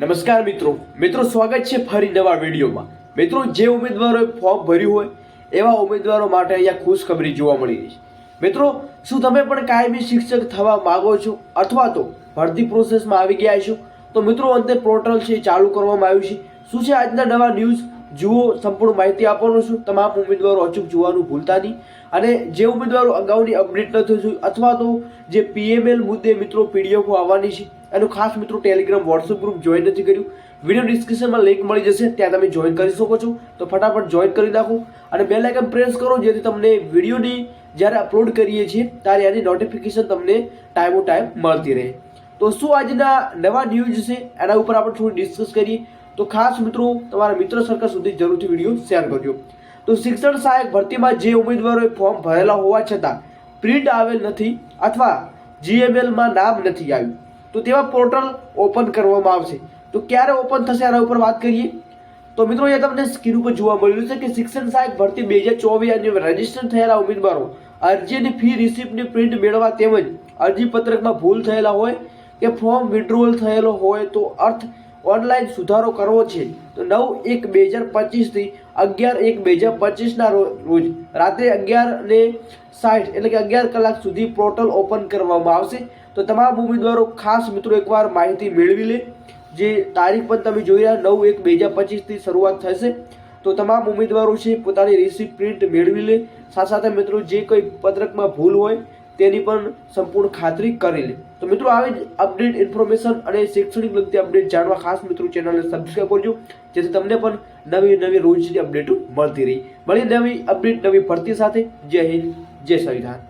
નમસ્કાર મિત્રો. મિત્રો, સ્વાગત છે ફરી નવા વિડીયોમાં. મિત્રો, જે ઉમેદવારોએ ફોર્મ ભર્યું હોય, એવા ઉમેદવારો માટે અહીંયા ખુશખબરી જોવા મળી રહી છે. મિત્રો, શું તમે પણ કાયમી શિક્ષક થવા માગો છો? અથવા તો ભરતી પ્રોસેસમાં આવી ગયા છો? તો મિત્રો, અંતે પોર્ટલ છે ચાલુ કરવામાં આવ્યું છે. શું છે આજના નવા ન્યૂઝ જુઓ, સંપૂર્ણ માહિતી આપવાનું છું. તમામ ઉમેદવારો અચૂક જોવાનું ભૂલતા નહીં. અને જે ઉમેદવારો અગાઉની અપડેટ નથી થયું અથવા તો જે પીએમએલ મુદ્દે મિત્રો પીડીએફો આવવાની છે, એનું ખાસ મિત્રો ટેલિગ્રામ વોટ્સઅપ ગ્રુપ જોઈન નથી કર્યું. વીડિયો ડિસ્ક્રિપ્શનમાં લિંક મળી જશે, ત્યાં તમે જોઈન કરી શકો છો. તો ફટાફટ જોઈન કરી નાખો અને બે લાઇકન પ્રેસ કરો, જેથી તમને વિડીયોની જ્યારે અપલોડ કરીએ છીએ, ત્યારે એની નોટિફિકેશન તમને ટાઈમો ટાઈમ મળતી રહે. તો શું આજના નવા ન્યૂઝ છે? એના ઉપર આપણે થોડું ડિસ્કસ કરીએ. તો ખાસ મિત્રો, તમારા મિત્ર સર્કલ સુધી જરૂરથી વીડિયો શેર કરજો. તો શિક્ષણ સહાયક ભરતીમાં જે ઉમેદવારોએ ફોર્મ ભરેલા હોવા છતાં પ્રિન્ટ આવેલ નથી અથવા જીએમએલમાં નામ નથી આવ્યું, તો તેવા પોર્ટલ ઓપન કરવામાં આવશે. તો ક્યારે ઓપન થશે આના ઉપર વાત કરીએ? તો મિત્રો, અહીંયા તમને સ્ક્રીન ઉપર જોવા મળ્યું છે કે શિક્ષણ સહાયક ભરતી બે હજાર ચોવીસ અને રજિસ્ટર થયેલા ઉમેદવારો અરજીની ફી રિસિપ્ટની પ્રિન્ટ મેળવવા તેમજ અરજી પત્રકમાં ભૂલ થયેલા હોય કે ફોર્મ વિડ્રોવલ થયેલો હોય તો અર્થ ઓનલાઈન સુધારો કરવો છે. તો નવ એક બે હજાર પચીસથી અગિયાર એક બે હજાર પચીસના રોજ રાત્રે અગિયાર ને સાઠ એટલે કે અગિયાર કલાક સુધી પોર્ટલ ઓપન કરવામાં આવશે. તો તમામ ઉમેદવારો, ખાસ મિત્રો એકવાર માહિતી મેળવી લે. જે તારીખ પણ તમે જોઈ રહ્યા, નવ એક બે હજાર પચીસથી શરૂઆત થશે. તો તમામ ઉમેદવારો છે, પોતાની રિસીપ્ટ પ્રિન્ટ મેળવી લે. સાથે સાથે મિત્રો, જે કોઈ પત્રકમાં ભૂલ હોય તેની પણ સંપૂર્ણ ખાતરી કરી લે. તો મિત્રો, આવી જ અપડેટ ઇન્ફોર્મેશન અને શૈક્ષણિક લગતી અપડેટ જાણવા ખાસ મિત્રો ચેનલને સબસ્ક્રાઈબ કરજો, જેથી તમને પણ નવી નવી રોજની અપડેટો મળતી રહી. મળી નવી અપડેટ નવી ભરતી સાથે. જય હિન્દ, જય સંવિધાન.